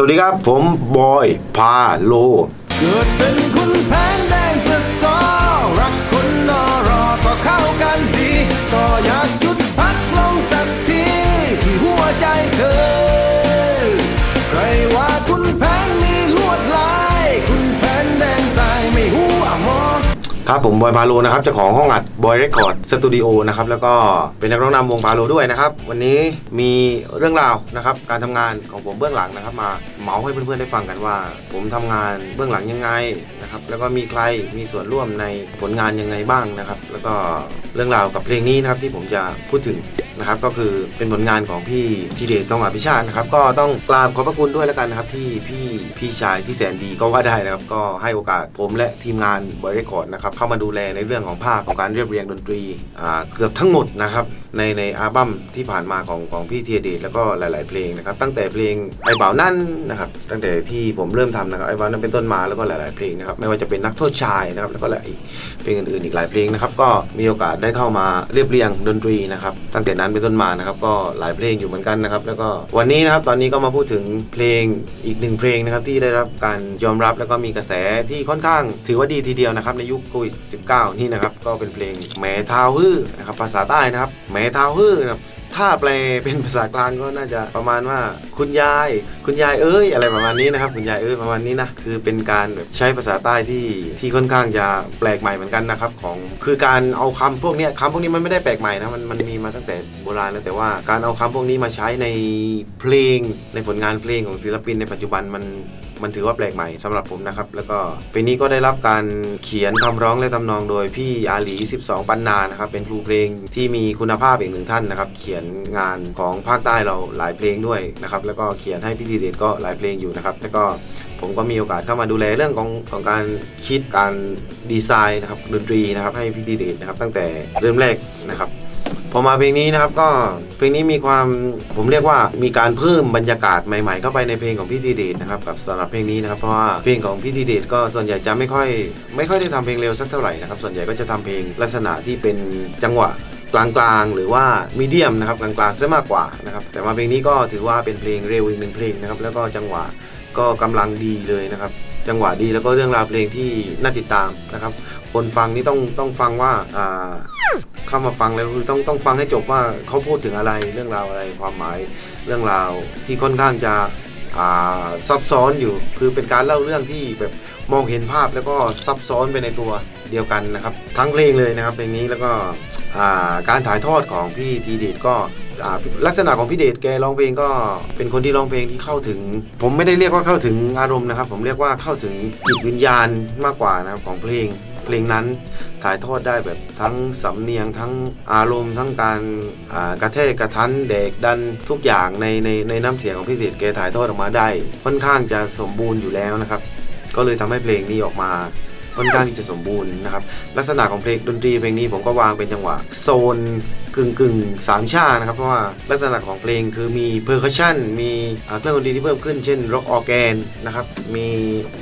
สวัสดีครับ ผมบอย พาโล เกิดเป็นคุณแผนแดงสตอรักคุณนอรอก็เข้ากันดี ก็อยากหยุดพักลงสักที ที่หัวใจเธอ ครับผมบอยพาโลนะครับเจ้าของห้องอัดบอยเรคคอร์ดสตูดิโอนะครับแล้วก็เป็นนักร้องนำวงพาโลด้วยนะครับ วันนี้มีเรื่องราวนะครับการทำงานของผมเบื้องหลังนะครับมา เมาให้เพื่อนๆได้ฟังกันว่า ผมทำงานเบื้องหลังยังไงนะครับแล้วก็มีใครมีส่วนร่วมในผลงานยังไงบ้างนะครับ แล้วก็เรื่องราวกับเพลงนี้นะครับที่ผมจะพูดถึงนะครับก็คือเป็นผลงานของพี่ทีเดชต้องอภิชาตินะครับ ก็ต้องกราบขอบพระคุณด้วยแล้วกันนะครับ ที่พี่พี่ชายที่แสนดีก็ว่าได้นะครับ ก็ให้โอกาสผมและทีมงานบอยรคคอร์ดนะครับเข้ามาดูแลในเรื่องของภาคของการเรียบเรียงดนตรีอ่าเกือบทั้งหมดนะครับในในอัลบั้มที่ผ่านมาของของพี่เทีเดชแล้วก็หลาย ๆ เพลงนะครับ ตั้งแต่เพลงไอ้บ่านั่นนะครับตั้งแต่ที่ผมเริ่มทำนะครับไอ้บ่าวนั่นเป็นต้นมาแล้วก็หลาย ๆ เพลงนะครับไม่ว่าจะเป็นนักโทษชายนะครับแล้วก็หลายอีกเพลงอื่น ๆ อีกหลายเพลงนะครับก็มีโอกาสได้เข้ามาเรียบเรียงดนตรีนะครับตั้งแต่นั้นเป็นต้นมานะครับก็หลายเพลงอยู่เหมือนกันนะครับแล้วก็วันนี้นะครับตอนนี้ก็มาพูดถึงเพลงอีกหนึ่งเพลงนะครับที่ได้รับการยอมรับแล้วก็มีกระแสที่ค่อนข้าง ถือว่าดีทีเดียวนะครับในยุคโควิด -19 นี่นะครับก็เป็นเพลงแหมทาวฮื้อนะครับภาษาใต้นะครับแหมทาวฮื้อนะครับถ้าแปลเป็นภาษากลางก็น่าจะประมาณว่าคุณยาย คุณยายเอ้ยอะไรประมาณนี้นะครับ คุณยายเอ้ยประมาณนี้นะคือเป็นการแบบใช้ภาษาใต้ที่ที่ค่อนข้างจะแปลกใหม่เหมือนกันนะครับของคือการเอาคำพวกนี้คำพวกนี้มันไม่ได้แปลกใหม่นะมันมันมีมาตั้งแต่โบราณแล้วแต่ว่าการเอาคำพวกนี้มาใช้ในเพลงในผลงานเพลงของศิลปินในปัจจุบันมัน มันถือว่าแปลกใหม่สำหรับผมนะครับ แล้วก็เพลงนี้ก็ได้รับการเขียนคำร้องและทำนองโดยพี่อาลี 12 ปันนานะครับ เป็นครูเพลงที่มีคุณภาพอีกหนึ่งท่านนะครับ เขียนงานของภาคใต้เราหลายเพลงด้วยนะครับ แล้วก็เขียนให้พี่ทีเดชก็หลายเพลงอยู่นะครับ แล้วก็ผมก็มีโอกาสเข้ามาดูแลเรื่องของของการคิดการดีไซน์นะครับดนตรีนะครับให้พี่ทีเดชนะครับ ตั้งแต่เริ่มแรกนะครับ พอมาเพลงนี้นะครับก็เพลงนี้มีความผมเรียกว่ามีการเพิ่มบรรยากาศใหม่ๆ เข้าไปในเพลงของพี่ทีเดชนะครับกับสำหรับเพลงนี้นะครับเพราะว่าเพลงของพี่ทีเดชก็ส่วนใหญ่จะไม่ค่อยไม่ค่อยได้ทำเพลงเร็วสักเท่าไหร่นะครับส่วนใหญ่ก็จะทำเพลงลักษณะที่เป็นจังหวะกลางๆ หรือว่ามีเดียมนะครับกลางๆซะมากกว่านะครับแต่มาเพลงนี้ก็ถือว่าเป็นเพลงเร็วอีกหนึ่งเพลงนะครับแล้วก็จังหวะก็กำลังดีเลยนะครับจังหวะดีแล้วก็เรื่องราวเพลงที่น่าติดตามนะครับคนฟังนี่ต้องต้องฟังว่าอ่า เข้ามาฟังแล้วคือต้องต้องฟังให้จบว่าเขาพูดถึงอะไรเรื่องราวอะไรความหมายเรื่องราวที่ค่อนข้างจะซับซ้อนอยู่คือเป็นการเล่าเรื่องที่แบบมองเห็นภาพแล้วก็ซับซ้อนไปในตัวเดียวกันนะครับ ทั้งเพลงเลยนะครับเพลงนี้แล้วก็การถ่ายทอดของพี่ทีเดชก็ลักษณะของพี่เดชแกร้องเพลงก็เป็นคนที่ร้องเพลงที่เข้าถึง ผมไม่ได้เรียกว่าเข้าถึงอารมณ์นะครับ ผมเรียกว่าเข้าถึงจิตวิญญาณมากกว่านะครับของเพลงเพลงนั้น ถ่ายทอดได้แบบทั้งสำเนียงทั้งอารมณ์ทั้งการกระเทกกระทันเด็กดันทุกอย่างในในในน้ำเสียงของพี่เดชแกถ่ายทอดออกมาได้ ค่อนข้างจะสมบูรณ์อยู่แล้วนะครับ ก็เลยทำให้เพลงนี้ออกมาค่อนข้างที่จะสมบูรณ์นะครับลักษณะของเพลงดนตรีเพลงนี้ผมก็วางเป็นจังหวะโซน กึ่งกึ่งสามชานะครับ เพราะว่าลักษณะของเพลงคือมีเพอร์คัชชันมีเครื่องดนตรีที่เพิ่มขึ้นเช่นร็อกออแกนนะครับ มี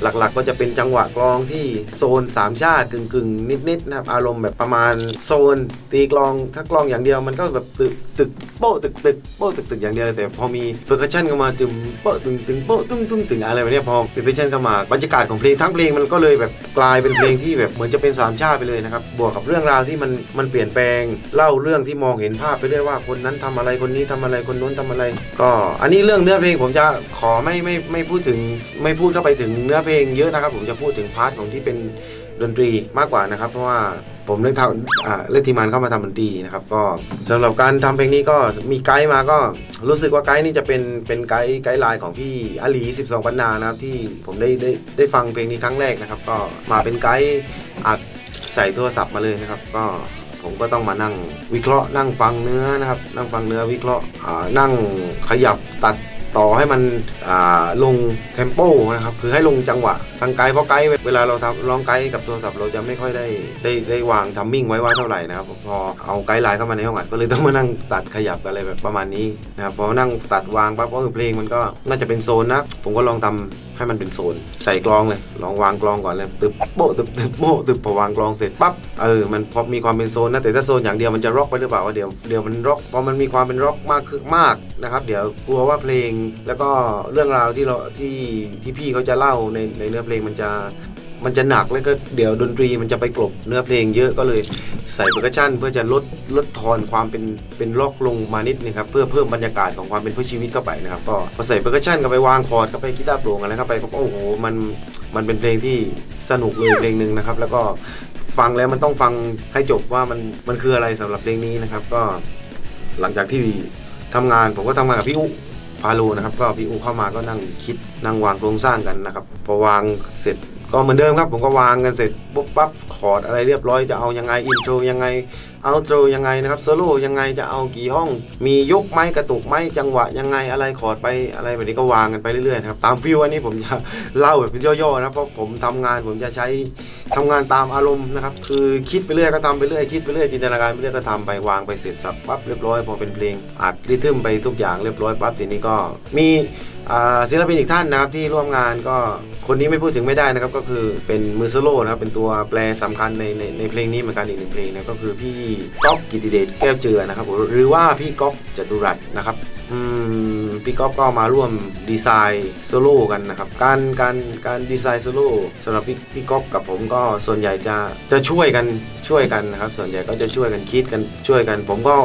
หลักๆก็จะเป็นจังหวะกลองที่โซนสามชากึ่งกึ่งนิดๆนะครับ อารมณ์แบบประมาณโซน ตีกลองถ้ากลองอย่างเดียวมันก็แบบตึกตึกโป๊ะตึกตึกโป๊ะตึกตึกอย่างเดียวแต่พอมีเพอร์คัชชันเข้ามาตึมโป๊ะตึงตึงโป๊ะตึ้งตึ้งตึงอะไรแบบนี้พอเพอร์คัชชันเข้ามาบรรยากาศของเพลงทั้งเพลงมันก็เลยแบบกลายเป็นเพลงที่แบบเหมือนจะเป็นสามชาไปเลยนะครับบวกกับเรื่องราวที่มันมันเปลี่ยนแปลงเล่าเรื่องที่มองเห็นภาพไปเรื่อยว่าคนนั้นทำอะไรคนนี้ทำอะไรคนนู้นทำอะไร ก็อันนี้เรื่องเนื้อเพลงผมจะขอไม่ไม่ไม่พูดถึงไม่พูดเข้าไปถึงเนื้อเพลงเยอะนะครับ ผมจะพูดถึงพาร์ทของที่เป็นดนตรีมากกว่านะครับ เพราะว่าผมเลือกทำอ่าเลือกทีมงานเข้ามาทำดนตรีนะครับ ก็สำหรับการทำเพลงนี้ก็มีไกด์มาก็รู้สึกว่าไกด์นี่จะเป็นเป็นไกด์ไกด์ไลน์ของพี่อาลี12ปันนานะครับที่ผมได้ได้ได้ฟังเพลงนี้ครั้งแรกนะครับ ก็มาเป็นไกด์อัดใส่โทรศัพท์มาเลยนะครับ ก็ ผมก็ต้องมานั่งวิเคราะห์นั่งฟังเนื้อนะครับ นั่งฟังเนื้อวิเคราะห์อ่านั่งขยับตัด ต่อให้มันลงเทมโปนะครับคือให้ลงจังหวะทางไกด์เพราะไกด์เวลาเราทำร้องไกด์กับโทรศัพท์เราจะไม่ค่อยได้ได้ได้วางทัมมิ่งไว้ว่าเท่าไหร่นะครับพอเอาไกด์ไลน์เข้ามาในห้องอัดก็เลยต้องมานั่งตัดขยับอะไรแบบประมาณนี้นะครับพอนั่งตัดวางปั๊บก็คือเพลงมันก็น่าจะเป็นโซนนะผมก็ลองทำให้มันเป็นโซน ใส่กลองเลย ลองวางกลองก่อนเลยตึบโป๊ะตึบตึบโป๊ะตึบพอวางกลองเสร็จปั๊บเออมันพอมีความเป็นโซนนะแต่ถ้าโซนอย่างเดียวมันจะร็อกไปหรือเปล่าว่าเดี๋ยวเดี๋ยวมันร็อกพอมันมีความเป็นร็อกมากขึ้นมากนะครับเดี๋ยวกลัวว่าเพลงแล้วก็เรื่องราวที่เราที่ที่พี่เขาจะเล่าในในเนื้อเพลงมันจะมันจะหนักแล้วก็เดี๋ยวดนตรีมันจะไปกลบเนื้อเพลงเยอะก็เลยใส่เปอร์คัชชั่น เพื่อจะลดลดทอนความเป็นเป็นล็อกลงมานิดนึงครับเพื่อเพิ่มบรรยากาศของความเป็นเพื่อชีวิตเข้าไปนะครับก็พอใส่เปอร์คัชชั่นเข้าไปวางคอร์ดเข้าไปกีตาร์โปร่งอะไรเข้าไปก็โอ้โหมันมันเป็นเพลงที่สนุกเลยเพลงหนึ่งนะครับ แล้วก็ฟังแล้วมันต้องฟังให้จบว่ามันมันคืออะไรสำหรับเพลงนี้นะครับ ก็หลังจากที่ทำงานผมก็ทำงานกับพี่อุ พาลูนะครับ ก็พี่อูเข้ามาก็นั่งคิดนั่งวางโครงสร้างกันนะครับ พอวางเสร็จก็เหมือนเดิมครับ ผมก็วางกันเสร็จปุ๊บปั๊บคอร์ดอะไรเรียบร้อยจะเอายังไงอินโทรยังไง เอาโทรยังไงนะครับโซโล่ยังไงจะเอากี่ห้อง มียกไหมกระตุกไหมจังหวะยังไงอะไรคอร์ดไปอะไรแบบนี้ก็วางกันไปเรื่อยๆนะครับตามฟิลอันนี้ผมจะเล่าแบบเป็นย่อๆนะเพราะผมทำงานผมจะใช้ทำงานตามอารมณ์นะครับคือคิดไปเรื่อยก็ทำไปเรื่อยคิดไปเรื่อยจินตนาการไปเรื่อยก็ทำไปวางไปเสร็จสับปั๊บเรียบร้อยพอเป็นเพลงอัดริทึมไปทุกอย่างเรียบร้อยปั๊บทีนี้ก็มีศิลปินอีกท่านนะครับที่ร่วมงานก็คนนี้ไม่พูดถึงไม่ได้นะครับก็คือเป็นมือโซโล่นะครับเป็นตัวแปรสำคัญในในในเพลงนี้เหมือนกันอีกหนึ่งเพลงนะก็คือพี่ก๊อฟกิติเดชแก้วเจือนะครับผมหรือว่าพี่ก๊อฟจตุรัสนะครับ อืม พี่ก๊อฟก็มาร่วมดีไซน์โซโล่กันนะครับการการการดีไซน์โซโล่สำหรับพี่พี่ก๊อฟกับผมก็ส่วนใหญ่จะจะช่วยกันช่วยกันนะครับ ส่วนใหญ่ก็จะช่วยกันคิดกันช่วยกัน ผมก็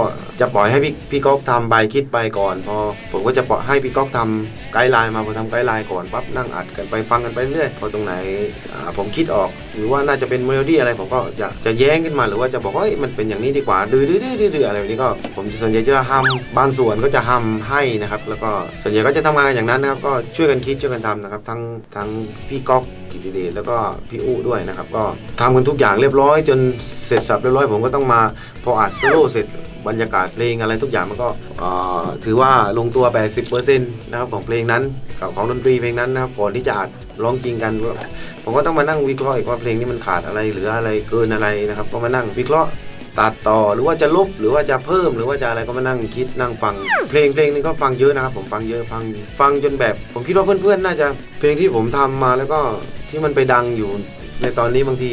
จะปล่อยให้พี่พี่ก๊อฟทำใบคิดไปก่อน พอผมก็จะปล่อยให้พี่ก๊อฟทำไกด์ไลน์มาพอทำไกด์ไลน์ก่อนปั๊บนั่งอัดกันไปฟังกันไปเรื่อยพอตรงไหนอ่าผมคิดออก หรือว่าน่าจะเป็นเมโลดี้อะไรผมก็จะจะแย้งขึ้นมาหรือว่าจะบอกว่าเฮ้ยมันเป็นอย่างนี้ดีกว่าดื้อดื้อดื้อดื้อดื้ออะไรแบบนี้ก็ ผมส่วนใหญ่จะทำบางส่วนก็จะทำให้นะครับแล้วก็ส่วนใหญ่ก็จะทำงานกันอย่างนั้นนะครับ ก็ช่วยกันคิดช่วยกันทำนะครับ ทั้งทั้งพี่ก๊อกกิติเดชแล้วก็พี่อู้ด้วยนะครับ ก็ทำกันทุกอย่างเรียบร้อย จนเสร็จสับเรียบร้อยผมก็ต้องมาพออัดโซโล่เสร็จบรรยากาศเพลงอะไรทุกอย่างมันก็ถือว่าลงตัว 80%นะครับของเพลงนั้นกับของดนตรีเพลงนั้นนะครับก่อนที่จะอัดร้องจริงกันผมก็ต้องมานั่งวิเคราะห์อีกว่าเพลงนี้มันขาดอะไรเหลืออะไรเกินอะไรนะครับก็มานั่งวิเคราะห์ ตัดต่อหรือว่าจะลบหรือว่าจะเพิ่มหรือว่าจะอะไรก็มานั่งคิดนั่งฟัง เพลงเพลงนึงก็ฟังเยอะนะครับผมฟังเยอะฟังฟังจนแบบ ผมคิดว่าเพื่อนๆ น่าจะเพลงที่ผมทำมาแล้วก็ที่มันไปดังอยู่ ในตอนนี้บางที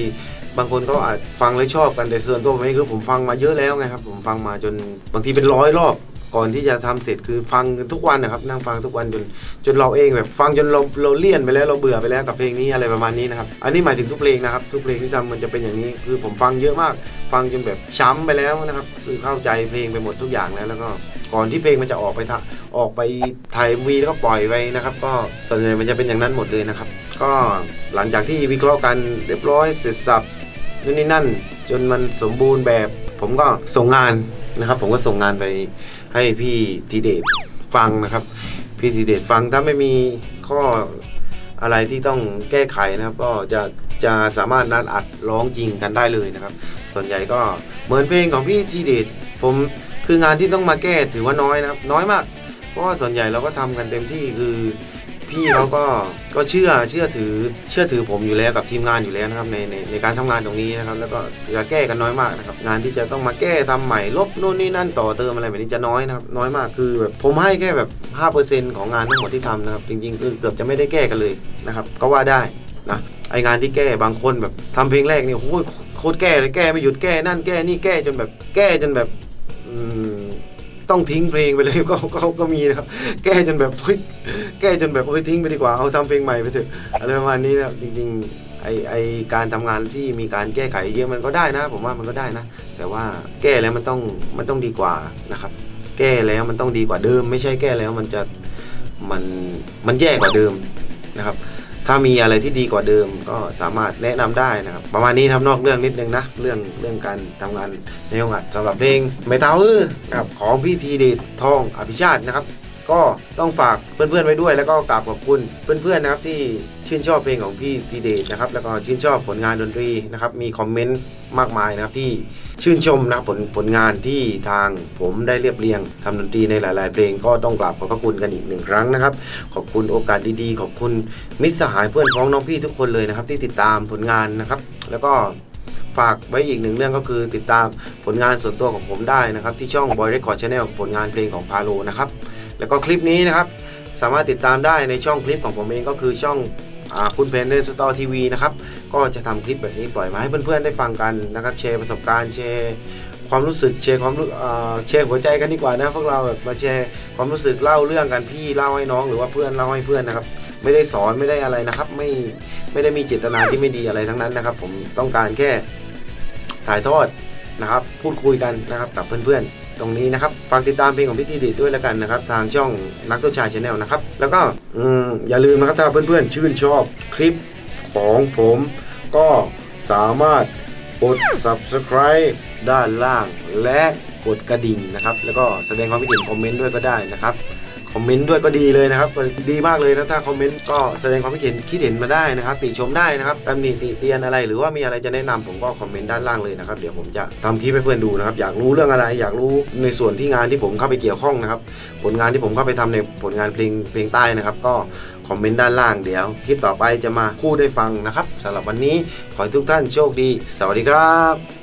บางคนก็อาจฟังแล้วชอบกันแต่ส่วนตัวผมเองคือผมฟังมาเยอะแล้วไงครับผมฟังมาจนบางทีเป็นร้อยรอบ ก่อนที่จะทำเสร็จคือฟังทุกวันนะครับ นั่งฟังทุกวันจนจนเราเองแบบฟังจนเราเราเลี่ยนไปแล้วเราเบื่อไปแล้วกับเพลงนี้อะไรประมาณนี้นะครับ อันนี้หมายถึงทุกเพลงนะครับ ทุกเพลงที่ทำมันจะเป็นอย่างนี้คือผมฟังเยอะมาก ฟังจนแบบช้ำไปแล้วนะครับ คือเข้าใจเพลงไปหมดทุกอย่างแล้วแล้วก็ก่อนที่เพลงมันจะออกไปทะออกไปถ่ายวีแล้วก็ปล่อยไปนะครับ ก็ส่วนใหญ่มันจะเป็นอย่างนั้นหมดเลยนะครับ ก็หลังจากที่วิเคราะห์กันเรียบร้อยเสร็จสับนู่นนี่นั่น จนมันสมบูรณ์แบบ ผมก็ส่งงาน นะครับ ผมก็ส่งงานไปให้พี่ทีเดชฟังนะครับ พี่ทีเดชฟังถ้าไม่มีข้ออะไรที่ต้องแก้ไขนะครับ ก็จะจะสามารถนัดอัดร้องจริงกันได้เลยนะครับ ส่วนใหญ่ก็เหมือนเพลงของพี่ทีเดชผมคืองานที่ต้องมาแก้ถือว่าน้อยนะครับ น้อยมาก เพราะว่าส่วนใหญ่เราก็ทำกันเต็มที่คือ พี่เขาก็ก็เชื่อเชื่อถือเชื่อถือผมอยู่แล้วกับทีมงานอยู่แล้วนะครับในในในการทำงานตรงนี้นะครับ แล้วก็จะแก้กันน้อยมากนะครับงานที่จะต้องมาแก้ทำใหม่ลบโน่นนี่นั่นต่อเติมอะไรแบบนี้จะน้อยนะครับน้อยมากคือแบบผมให้แค่แบบ5%ของงานทั้งหมดที่ทำนะครับจริงๆคือเกือบจะไม่ได้แก้กันเลยนะครับ ก็ว่าได้นะไองานที่แก้บางคนแบบทำเพลงแรกนี่โอ้ยโคตรแก้เลยแก้ไม่หยุดแก้นั่นแก้นี่แก้จนแบบแก้จนแบบอืม ต้องทิ้งเพลงไปเลยก็ก็ก็มีนะครับ แก้จนแบบเฮ้ยแก้จนแบบเฮ้ยทิ้งไปดีกว่าเอาทำเพลงใหม่ไปเถอะอะไรประมาณนี้นะจริงๆไอไอการทำงานที่มีการแก้ไขเยอะมันก็ได้นะ ผมว่ามันก็ได้นะ แต่ว่าแก้แล้วมันต้องมันต้องดีกว่านะครับ แก้แล้วมันต้องดีกว่าเดิม ไม่ใช่แก้แล้วมันจะมันมันแย่กว่าเดิมนะครับ ถ้ามีอะไรที่ดีกว่าเดิมก็สามารถแนะนำได้นะครับ ประมาณนี้ทำนอกเรื่องนิดนึงนะ เรื่องเรื่องการทำงานในห้องอัดสำหรับเพลงไม่เท้าเออครับของพี่ทีเดชทองอภิชาตินะครับ ก็ต้องฝากเพื่อนๆไว้ด้วย แล้วก็กราบขอบคุณเพื่อนๆนะครับที่ ชื่นชอบเพลงของพี่ทีเดชนะครับแล้วก็ชื่นชอบผลงานดนตรีนะครับมีคอมเมนต์มากมายนะครับที่ชื่นชมนะผลผลงานที่ทางผมได้เรียบเรียงทำดนตรีในหลาย ๆ เพลงก็ต้องกราบขอบพระคุณกันอีกหนึ่งครั้งนะครับ ขอบคุณโอกาสดีๆ ขอบคุณมิตรสหายเพื่อนพ้องน้องพี่ทุกคนเลยนะครับ ที่ติดตามผลงานนะครับ แล้วก็ฝากไว้อีกหนึ่งเรื่องก็คือติดตามผลงานส่วนตัวของผมได้นะครับ ที่ช่อง Boy Record Channel ผลงานเพลงของพาโลนะครับ แล้วก็คลิปนี้นะครับ สามารถติดตามได้ในช่องคลิปของผมเองก็คือช่อง คุณเพนเดนสตอร์ทีวีนะครับ ก็จะทำคลิปแบบนี้ปล่อยมาให้เพื่อนๆได้ฟังกันนะครับแชร์ประสบการณ์แชร์ความรู้สึกแชร์ความรู้แชร์หัวใจกันดีกว่านะพวกเราแบบมาแชร์ความรู้สึกเล่าเรื่องกันพี่เล่าให้น้องหรือว่าเพื่อนเล่าให้เพื่อนนะครับ ไม่ได้สอนไม่ได้อะไรนะครับ ไม่ไม่ได้มีเจตนาที่ไม่ดีอะไรทั้งนั้นนะครับ ผมต้องการแค่ถ่ายทอดนะครับ พูดคุยกันนะครับกับเพื่อนๆ ตรงนี้นะครับฝากติดตามเพลงของพี่ทีดีด้วยแล้วกันนะครับทางช่องนักต้นชายชาแนลนะครับแล้วก็ออย่าลืมนะครับถ้าเพื่อนๆชื่นชอบคลิปของผมก็สามารถกด subscribe ด้านล่างและกดกระดิ่งนะครับ แล้วก็แสดงความคิดเห็นคอมเมนต์ด้วยก็ได้นะครับ คอมเมนต์ด้วยก็ดีเลยนะครับดีมากเลยนะถ้าคอมเมนต์ก็แสดงความคิดเห็นคิดเห็นมาได้นะครับติชมได้นะครับตำหนิติเตียนอะไร หรือว่ามีอะไรจะแนะนำผมก็คอมเมนต์ด้านล่างเลยนะครับเดี๋ยวผมจะทำคลิปให้เพื่อนดูนะครับอยากรู้เรื่องอะไร อยากรู้ในส่วนที่งานที่ผมเข้าไปเกี่ยวข้องนะครับผลงานที่ผมเข้าไปทำในผลงานเพลงเพลงใต้นะครับ ก็คอมเมนต์ด้านล่างเดี๋ยวคลิปต่อไปจะมาคู่ได้ฟังนะครับสำหรับวันนี้ขอให้ทุกท่านโชคดี สวัสดีครับ